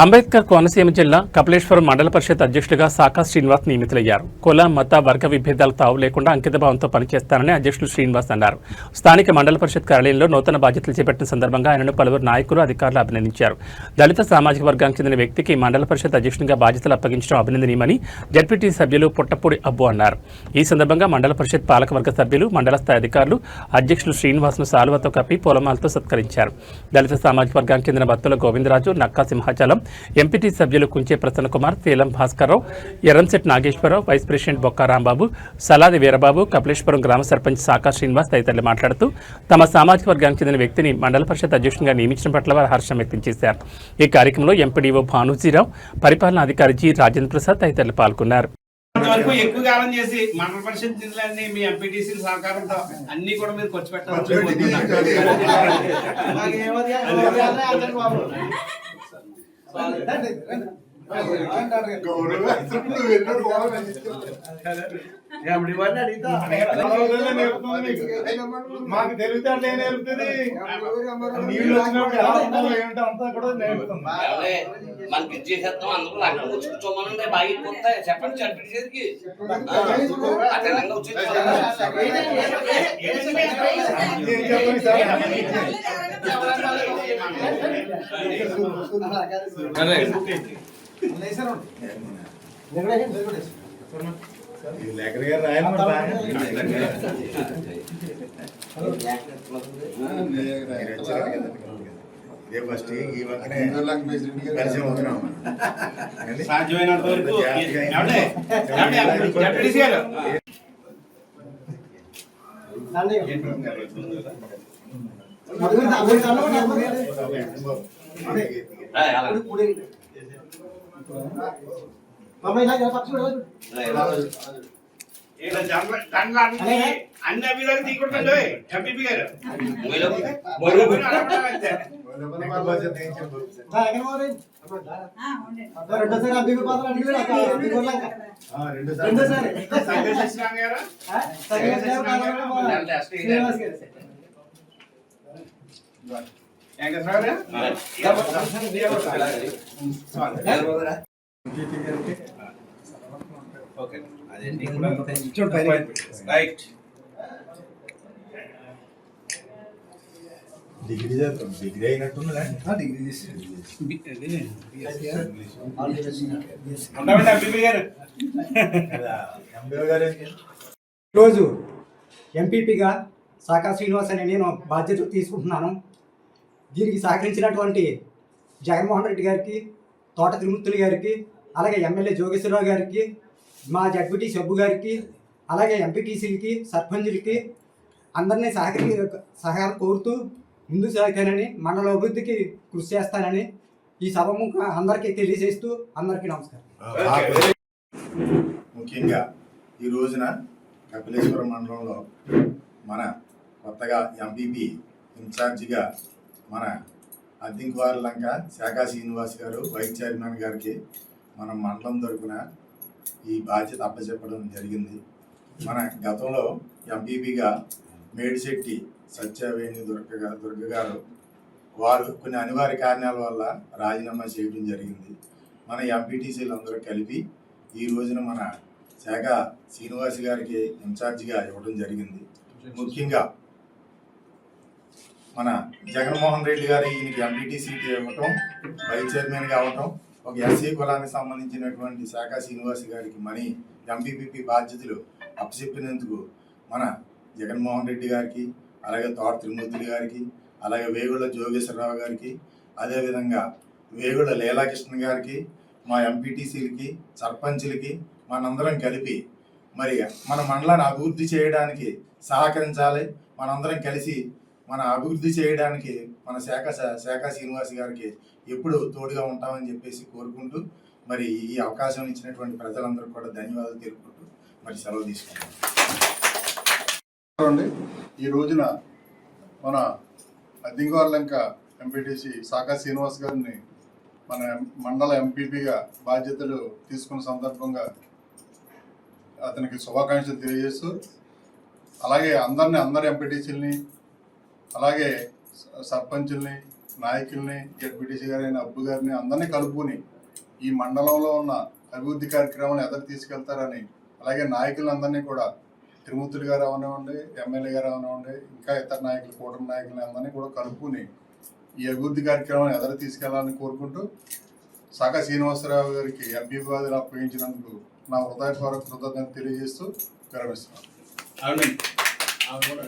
అంబేద్కర్ కోనసీమ జిల్లా కపిలేశ్వరం మండల పరిషత్ అధ్యక్షుడిగా సాకా శ్రీనివాస్ నియమితులయ్యారు. కుల మత వర్గ విభేదాలు తావు లేకుండా అంకితభావంతో పనిచేస్తానని అధ్యక్షులు శ్రీనివాస్ అన్నారు. స్థానిక మండల పరిషత్ కార్యాలయంలో నూతన బాధ్యతలు చేపట్టిన సందర్భంగా ఆయనను పలువురు నాయకులు అధికారులు అభినందించారు. దళిత సామాజిక వర్గానికి చెందిన వ్యక్తికి మండల పరిషత్ అధ్యక్షుడిగా బాధ్యతలు అప్పగించడం అభినందనీయమని జడ్పీటీ సభ్యులు పుట్టపూడి అబ్బు అన్నారు. ఈ సందర్భంగా మండల పరిషత్ పాలకవర్గ సభ్యులు మండల స్థాయి అధికారులు అధ్యక్షులు శ్రీనివాస్ను సాలువతో కప్పి పూలమాలతో సత్కరించారు. దళిత సామాజిక వర్గానికి చెందిన భక్తుల గోవిందరాజు నక్కా సింహాచలం ఎంపీటీ సభ్యులు కుంచే ప్రసన్న కుమార్ తేలం భాస్కర్రావు ఎర్రంశెట్ నాగేశ్వరరావు వైస్ ప్రెసిడెంట్ బొక్క రాంబాబు సలాది వీరబాబు కపిలేశ్వరం గ్రామ సర్పంచ్ సాకా శ్రీనివాస్ తదితరులు మాట్లాడుతూ తమ సామాజిక వర్గానికి చెందిన వ్యక్తిని మండల పరిషత్ అధ్యక్షునిగా నియమించడం పట్ల వారు హర్షం వ్యక్తం చేశారు. ఈ కార్యక్రమంలో ఎంపీడీఓ భానుజీరావు పరిపాలనా అధికారి జి రాజేంద్ర ప్రసాద్ తదితరులు పాల్గొన్నారు. వరకు ఎక్కువ కాలం చేసి మండల పరిషత్ నిధులన్నీ మీ ఎంపీటీసీ సహకారంతో అన్ని కూడా మీరు ఖర్చు పెట్టాలని మాకు తెలివితేటలు నేర్పుతుంది? నీళ్ళు వచ్చినప్పుడు ఎలా ఉండాలో ఏమిటో అంతా కూడా నేర్పుతుంది. ఇచ్చేసేస్తాం అందరూ లగ్నం వచ్చి కూర్చోమనండి బాగా ఎక్కువ చెప్పండి చంపి చేతికి అక్కడ ఏం చెప్పండి సార్ ఇదే ఫస్ట్ ఈ పక్కనే పరిచయం అవుతున్నాం సాధ్యమైనంత వరకు ఏమండి? ఏమండి? ఎంపీటీసీ గారు ఈయన జనరల్ దండలు అన్ని అభివృద్ధి తీయకూడదండి ఎంపీపీ గారు అంతే. నెక్స్ట్ బడ్జెట్ ఏం చెప్పు? రైట్ డిగ్రీ డిగ్రీ అయినట్టుందా డిగ్రీ? ఈరోజు ఎంపీపీగా సాకా శ్రీనివాస్ అనే నేను బాధ్యత తీసుకుంటున్నాను. దీనికి సహకరించినటువంటి జగన్మోహన్ రెడ్డి గారికి తోట తిరుమూర్తులు గారికి అలాగే ఎమ్మెల్యే జోగేశ్వరరావు గారికి మా జడ్పీటీ సబ్బు గారికి అలాగే ఎంపీటీసీలకి సర్పంచులకి అందరినీ సహకరి సహకారం కోరుతూ ముందు సాగుతానని మండల అభివృద్ధికి కృషి చేస్తానని ఈ సభ అందరికీ తెలియజేస్తూ అందరికీ నమస్కారం. ముఖ్యంగా ఈ రోజున కపిలేశ్వరం మండలంలో మన కొత్తగా ఎంపీపీ ఇన్ఛార్జిగా మన అద్దింకువారి లంక శాఖా శ్రీనివాస్ గారు వైస్ చైర్మన్ గారికి మన మండలం తరపున ఈ బాధ్యత అప్పచెప్పడం జరిగింది. మన గతంలో ఎంపీపీగా మేడిశెట్టి సత్యవేణి దుర్గ దుర్గ గారు వారు కొన్ని అనివార్య కారణాల వల్ల రాజీనామా చేయడం జరిగింది. మన ఎంపీటీసీలు అందరూ కలిపి ఈ రోజున మన శాఖ శ్రీనివాస్ గారికి ఇన్ఛార్జిగా ఇవ్వడం జరిగింది. ముఖ్యంగా మన జగన్మోహన్ రెడ్డి గారు ఈయనకి ఎంపీటీ సీట్ ఇవ్వటం వైస్ చైర్మన్గా అవటం ఒక ఎస్సీ కులానికి సంబంధించినటువంటి శాఖ శ్రీనివాస్ గారికి మనీ ఎంపీపీపీ బాధ్యతలు అప్పచెప్పినందుకు మన జగన్మోహన్ రెడ్డి గారికి అలాగే తోట త్రిమూర్తులు గారికి అలాగే వేగుళ్ళ జోగేశ్వరరావు గారికి అదేవిధంగా వేగుళ్ళ లీలాకృష్ణ గారికి మా ఎంపీటీసీలకి సర్పంచులకి మనందరం కలిపి మరి మన మండలాన్ని అభివృద్ధి చేయడానికి సహకరించాలి. మనందరం కలిసి మన అభివృద్ధి చేయడానికి మన శాఖ శాఖ శ్రీనివాస్ గారికి ఎప్పుడు తోడుగా ఉంటామని చెప్పేసి కోరుకుంటూ మరి ఈ అవకాశం ఇచ్చినటువంటి ప్రజలందరూ కూడా ధన్యవాదాలు తెలుపుకుంటూ మరి సెలవు తీసుకుంటాం ఈ రోజున మన అద్దింగవార్లంక ఎంపీటీసీ సాకా శ్రీనివాస్ గారిని మన మండల ఎంపీపీగా బాధ్యతలు తీసుకున్న సందర్భంగా అతనికి శుభాకాంక్షలు తెలియజేస్తూ అలాగే అందరిని అందరి ఎంపీటీసీలని అలాగే సర్పంచుల్ని నాయకుల్ని జడ్పీటీసీ గారైన అబ్బు గారిని అందరినీ కలుపుకొని ఈ మండలంలో ఉన్న అభివృద్ధి కార్యక్రమాలను ఎదరు తీసుకెళ్తారని అలాగే నాయకులందరినీ కూడా త్రిమూర్తులు గారు అవనివ్వండి ఎమ్మెల్యే గారు అవనివ్వండి ఇంకా ఇతర నాయకులు కూటమి నాయకులు అందరినీ కూడా కలుపుకొని ఈ అభివృద్ధి కార్యక్రమాన్ని ఎదరు తీసుకెళ్ళాలని కోరుకుంటూ సాకా శ్రీనివాసరావు గారికి ఎంపీ బాధలు అప్పగించినందుకు నా హృదయపూర్వక కృతజ్ఞత తెలియజేస్తూ విరమిస్తున్నాను. కూడా